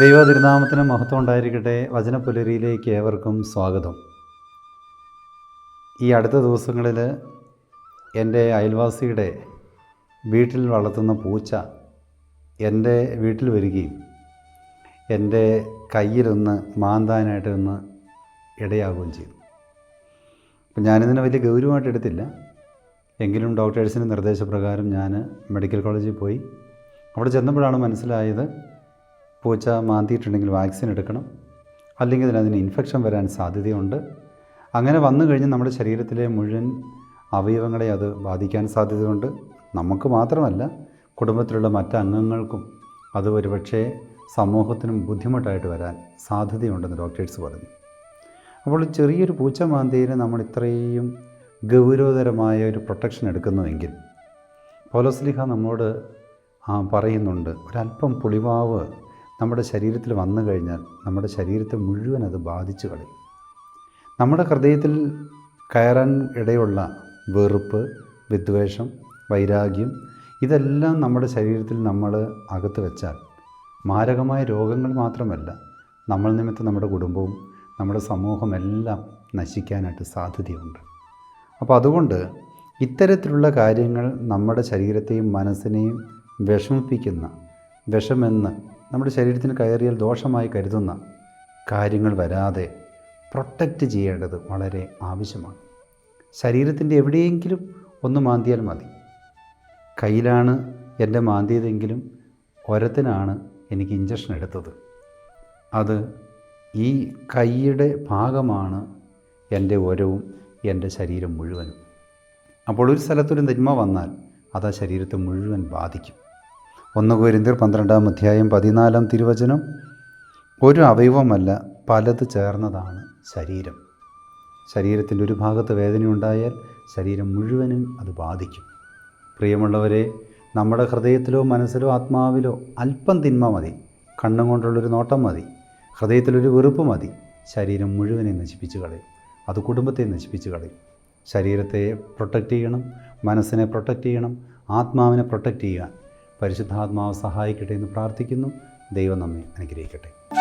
ദൈവ തിരുനാമത്തിന് മഹത്വം ഉണ്ടായിരിക്കട്ടെ. വചനപ്പുലരിയിലേക്ക് ഏവർക്കും സ്വാഗതം. ഈ അടുത്ത ദിവസങ്ങളിൽ എന്റെ അയൽവാസിയുടെ വീട്ടിൽ വളർത്തുന്ന പൂച്ച എന്റെ വീട്ടിൽ വരികയും എന്റെ കയ്യിലൊന്ന് മാന്താനായിട്ട് ഒന്ന് ഇടയാകുകയും ചെയ്തു. അപ്പം ഞാനിതിനെ വലിയ ഗൗരവമായിട്ട് എടുത്തില്ല. എങ്കിലും ഡോക്ടേഴ്സിന്റെ നിർദ്ദേശപ്രകാരം ഞാൻ മെഡിക്കൽ കോളേജിൽ പോയി. അവിടെ ചെന്നപ്പോഴാണ് മനസ്സിലായത് പൂച്ച മാന്തിയിട്ടുണ്ടെങ്കിൽ വാക്സിൻ എടുക്കണം. അല്ലെങ്കിൽ അതിന് ഇൻഫെക്ഷൻ വരാൻ സാധ്യതയുണ്ട്. അങ്ങനെ വന്നു കഴിഞ്ഞ് നമ്മുടെ ശരീരത്തിലെ മുഴുവൻ അവയവങ്ങളെ അത് ബാധിക്കാൻ സാധ്യതയുണ്ട്. നമുക്ക് മാത്രമല്ല കുടുംബത്തിലുള്ള മറ്റ് അംഗങ്ങൾക്കും അത് ഒരുപക്ഷേ സമൂഹത്തിനും ബുദ്ധിമുട്ടായിട്ട് വരാൻ സാധ്യതയുണ്ടെന്ന് ഡോക്ടേഴ്സ് പറഞ്ഞു. അപ്പോൾ ചെറിയൊരു പൂച്ച മാന്തിയിൽ നമ്മൾ ഇത്രയും ഗൗരവതരമായ ഒരു പ്രൊട്ടക്ഷൻ എടുക്കുന്നുവെങ്കിൽ പോലോസ്ലിഹ നമ്മോട് പറയുന്നുണ്ട് ഒരല്പം പുളിവാവ് നമ്മുടെ ശരീരത്തിൽ വന്നു കഴിഞ്ഞാൽ നമ്മുടെ ശരീരത്തെ മുഴുവൻ അത് ബാധിച്ചു കളയും. നമ്മുടെ ഹൃദയത്തിൽ കയറാൻ ഇടയുള്ള വെറുപ്പ് വിദ്വേഷം വൈരാഗ്യം ഇതെല്ലാം നമ്മുടെ ശരീരത്തിൽ നമ്മൾ അകത്ത് വെച്ചാൽ മാരകമായ രോഗങ്ങൾ മാത്രമല്ല നമ്മൾ നിമിത്തം നമ്മുടെ കുടുംബവും നമ്മുടെ സമൂഹമെല്ലാം നശിക്കാനായിട്ട് സാധ്യതയുണ്ട്. അപ്പോൾ അതുകൊണ്ട് ഇത്തരത്തിലുള്ള കാര്യങ്ങൾ നമ്മുടെ ശരീരത്തെയും മനസ്സിനെയും വിഷമിപ്പിക്കുന്ന വിഷമെന്ന് നമ്മുടെ ശരീരത്തിന് കയറിയാൽ ദോഷമായി കരുതുന്ന കാര്യങ്ങൾ വരാതെ പ്രൊട്ടക്റ്റ് ചെയ്യേണ്ടത് വളരെ ആവശ്യമാണ്. ശരീരത്തിന്റെ എവിടെയെങ്കിലും ഒന്ന് മാന്തിയാൽ മതി. കയ്യിലാണ് എന്റെ മാന്തിയതെങ്കിലും ഒരത്തിനാണ് എനിക്ക് ഇഞ്ചക്ഷൻ എടുത്തത്. അത് ഈ കൈയുടെ ഭാഗമാണ് എന്റെ ഒരവും എന്റെ ശരീരം മുഴുവനും. അപ്പോൾ ഒരു സ്ഥലത്തൊരു നിന്മ വന്നാൽ അത് ആ ശരീരത്തെ മുഴുവൻ ബാധിക്കും. ഒന്ന് കോരിന്തിർ പന്ത്രണ്ടാം അധ്യായം പതിനാലാം തിരുവചനം. ഒരു അവയവമല്ല പലത് ചേർന്നതാണ് ശരീരം. ശരീരത്തിന്റെ ഒരു ഭാഗത്ത് വേദനയുണ്ടായാൽ ശരീരം മുഴുവനും അത് ബാധിക്കും. പ്രിയമുള്ളവരെ നമ്മുടെ ഹൃദയത്തിലോ മനസ്സിലോ ആത്മാവിലോ അല്പം തിന്മ മതി. കണ്ണും കൊണ്ടുള്ളൊരു നോട്ടം മതി. ഹൃദയത്തിലൊരു വെറുപ്പ് മതി. ശരീരം മുഴുവനെ നശിപ്പിച്ച് കളയും. അത് കുടുംബത്തെ നശിപ്പിച്ച് കളയും. ശരീരത്തെ പ്രൊട്ടക്റ്റ് ചെയ്യണം മനസ്സിനെ പ്രൊട്ടക്റ്റ് ചെയ്യണം ആത്മാവിനെ പ്രൊട്ടക്റ്റ് ചെയ്യാൻ പരിശുദ്ധാത്മാവ് സഹായിക്കട്ടെ എന്ന് പ്രാർത്ഥിക്കുന്നു. ദൈവം നമ്മെ അനുഗ്രഹിക്കട്ടെ.